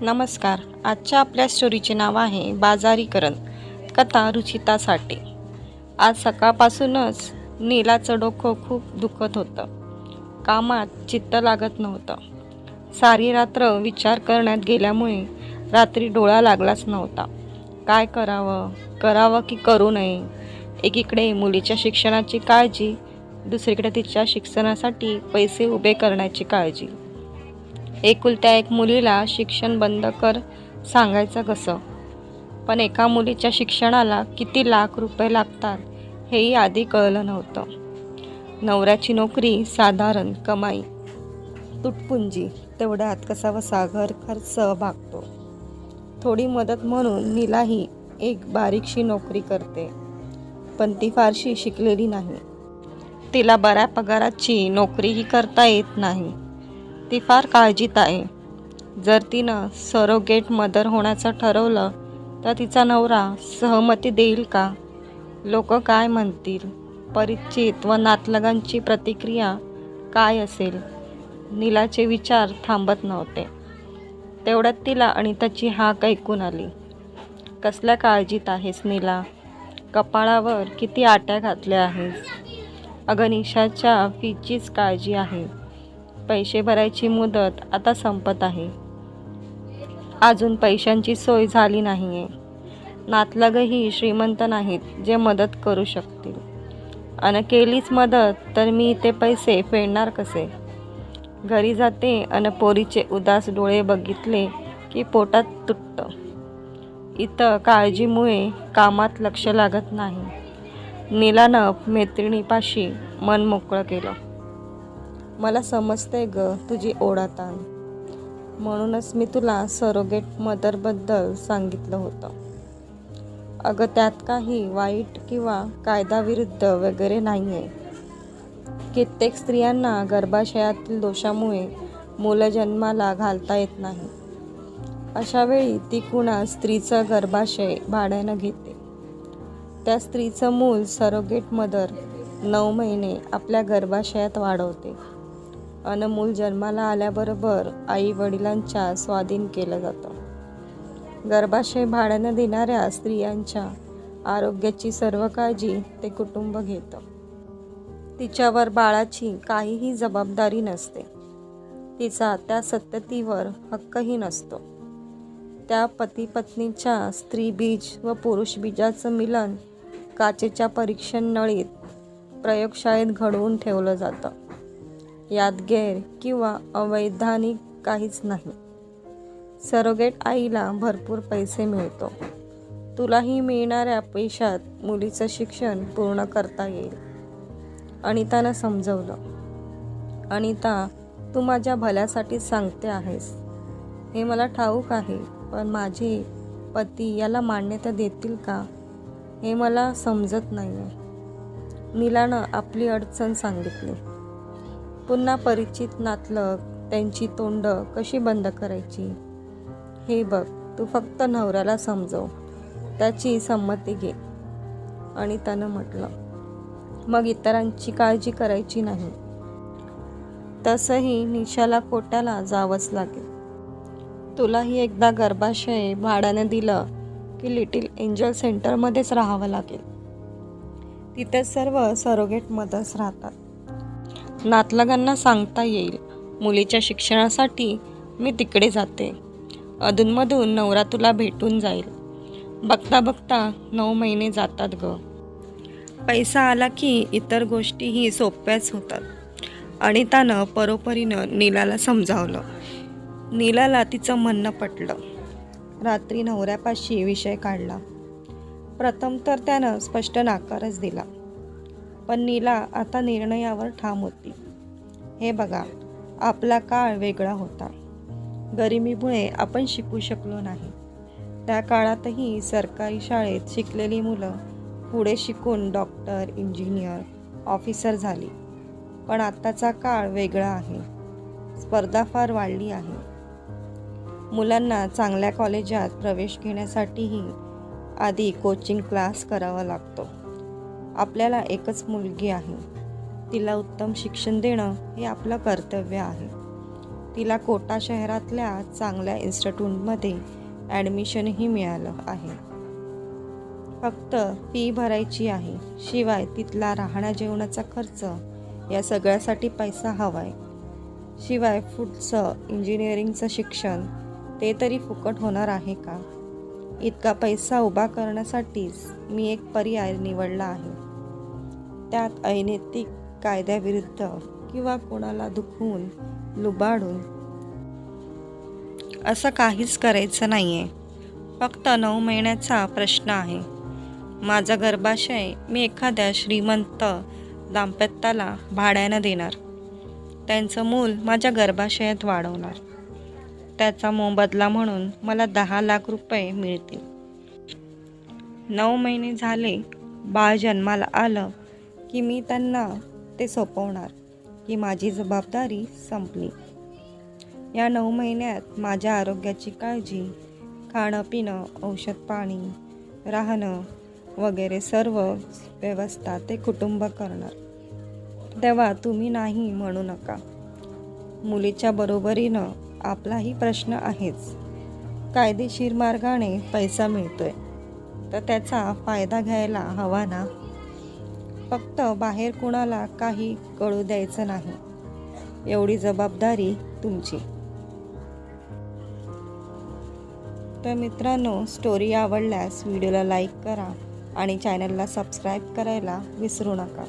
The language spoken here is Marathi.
नमस्कार. आजच्या आपल्या स्टोरीचे नाव आहे बाजारीकरण. कथा रुचिता साठे आज सकाळपासूनच नीलाचं डोकं खूप दुखत होतं. कामात चित्त लागत नव्हतं. सारी रात्र विचार करण्यात गेल्यामुळे रात्री डोळा लागलाच नव्हता. काय करावं? करावं की करू नये? एकीकडे मुलीच्या शिक्षणाची काळजी दुसरीकडे तिच्या शिक्षणासाठी पैसे उभे करण्याची काळजी. एकुलत्या एक मुलीला शिक्षण बंद कर सांगायचं कसं? पण एका मुलीच्या शिक्षणाला किती लाख रुपये लागतात हेही आधी कळलं नव्हतं. नवऱ्याची नोकरी साधारण कमाई. तुटपुंजी तेवढ्यात कसा वसा घर खर्च भागतो. थोडी मदत म्हणून नीलाही एक बारीकशी नोकरी करते पण ती फारशी शिकलेली नाही. तिला बऱ्या पगाराची नोकरीही करता येत नाही. ती फार काळजीत आहे. जर तिनं सरोगेट मदर होण्याचं ठरवलं तर तिचा नवरा सहमती देईल का? लोक काय म्हणतील? परिचित व नातलगांची प्रतिक्रिया काय असेल? नीलाचे विचार थांबत नव्हते. तेवढ्यात तिला अनिताची हाक ऐकून आली. कसल्या काळजीत आहेस नीला? कपाळावर किती आट्या घातल्या आहेस? अगनिशाच्या फीचीच काळजी आहे. पैसे भरायची मुदत आता संपत आहे. अजून पैशांची सोय झाली नाही आहे नातलगही श्रीमंत नाहीत जे मदत करू शकतील. आणि केलीच मदत तर मी ते पैसे फेडणार कसे? घरी जाते आणि पोरीचे उदास डोळे बघितले की पोटात तुटतं. इथं काळजीमुळे कामात लक्ष लागत नाही. नीलानं मैत्रिणीपाशी मन मोकळं केलं. मला समजते ग तुझी ओढाताण म्हणूनच मी तुला सरोगेट मदरबद्दल सांगितलं होतं. अगं त्यात काही वाईट किंवा कायदाविरुद्ध वगैरे नाही आहे कित्येक स्त्रियांना गर्भाशयातील दोषामुळे मुलं जन्माला घालता येत नाही. अशावेळी ती कुणा स्त्रीचं गर्भाशय भाड्यानं घेते. त्या स्त्रीचं मूल सरोगेट मदर नऊ महिने आपल्या गर्भाशयात वाढवते. अन मूल जन्माला आल्याबरोबर आई वडिलांच्या स्वाधीन केलं जातं. गर्भाशय भाड्यानं देणाऱ्या स्त्रियांच्या आरोग्याची सर्व काळजी ते कुटुंब घेतं. तिच्यावर बाळाची काहीही जबाबदारी नसते. तिचा त्या सततीवर हक्कही नसतो. त्या पती पत्नीच्या स्त्री बीज व पुरुष बीजाचं मिलन काचेच्या परीक्षण नळीत प्रयोगशाळेत घडवून ठेवलं जातं. यात गैर किंवा अवैधानिक काहीच नाही. सरोगेट आईला भरपूर पैसे मिळतो. तुलाही मिळणाऱ्या पैशात मुलीचं शिक्षण पूर्ण करता येईल. अनितानं समजवलं. अनिता तू माझ्या भल्यासाठी सांगते आहेस. हे मला ठाऊक आहे पण माझे पती याला मान्यता देतील का? हे मला समजत नाही आहे नीलानं आपली अडचण सांगितली. पुन्हा परिचित नातलग त्यांची तोंड कशी बंद करायची? हे बघ तू फक्त नवऱ्याला समजव. त्याची संमती घे. आणि त्यानं म्हटलं मग इतरांची काळजी करायची नाही. तसंही निशाला कोट्याला जावंच लागेल. तुलाही एकदा गर्भाशय भाड्याने दिलं की लिटिल एंजल सेंटरमध्येच राहावं लागेल. तिथे सर्व सरोगेट मदर्स राहतात. नातलगांना सांगता येईल. मुलीच्या शिक्षणासाठी मी तिकडे जाते. अधूनमधून नवरा तुला भेटून जाईल. बघता बघता नऊ महिने जातात ग. पैसा आला की इतर गोष्टीही सोप्याच होतात. आणि त्यानं परोपरीनं नीलाला समजावलं. नीलाला तिचं म्हणणं पटलं. रात्री नवऱ्यापाशी विषय काढला. प्रथम तर त्यानं स्पष्ट नाकारच दिला. पण नीला आता निर्णयावर ठाम होती. हे बघा आपला काळ वेगळा होता. गरिबीमुळे आपण शिकू शकलो नाही. त्या काळातही सरकारी शाळेत शिकलेली मुलं पुढे शिकून डॉक्टर इंजिनियर ऑफिसर झाली. पण आत्ताचा काळ वेगळा आहे. स्पर्धा फार वाढली आहे. मुलांना चांगल्या कॉलेजात प्रवेश घेण्यासाठीही आधी कोचिंग क्लास करावा लागतो. आपल्याला एकच मुलगी आहे. तिला उत्तम शिक्षण देणं हे आपलं कर्तव्य आहे. तिला कोटा शहरातल्या चांगल्या इन्स्टिट्यूटमध्ये ॲडमिशनही मिळालं आहे. फक्त फी भरायची आहे. शिवाय तिथला राहण्या जेवणाचा खर्च या सगळ्यासाठी पैसा हवा आहे शिवाय फूडचं इंजिनिअरिंगचं शिक्षण ते तरी फुकट होणार आहे का? इतका पैसा उभा करण्यासाठीच मी एक पर्याय निवडला आहे. त्यात अनैतिक कायद्याविरुद्ध किंवा कोणाला दुखवून लुबाडून. असं काहीच करायचं नाही आहे फक्त नऊ महिन्याचा प्रश्न आहे. माझा गर्भाशय मी एखाद्या श्रीमंत दाम्पत्याला भाड्यानं देणार. त्यांचं मूल माझ्या गर्भाशयात वाढवणार. त्याचा मोबदला म्हणून मला दहा लाख रुपये मिळतील. नऊ महिने झाले बाळ जन्माला आलं की मी त्यांना ते सोपवणार की माझी जबाबदारी संपली. या नऊ महिन्यात माझ्या आरोग्याची काळजी खाणं पिणं औषध पाणी राहणं वगैरे सर्व व्यवस्था ते कुटुंब करणार. तेव्हा तुम्ही नाही म्हणू नका. मुलीच्या बरोबरीनं आपलाही प्रश्न आहेच. कायदेशीर मार्गाने पैसा मिळतोय. तर त्याचा फायदा घ्यायला हवा ना? फक्त बाहेर कुणाला काही कळू द्यायचं नाही. एवढी जबाबदारी तुमची. तर मित्रांनो स्टोरी आवडल्यास व्हिडिओला लाईक करा आणि चॅनलला सबस्क्राईब करायला विसरू नका.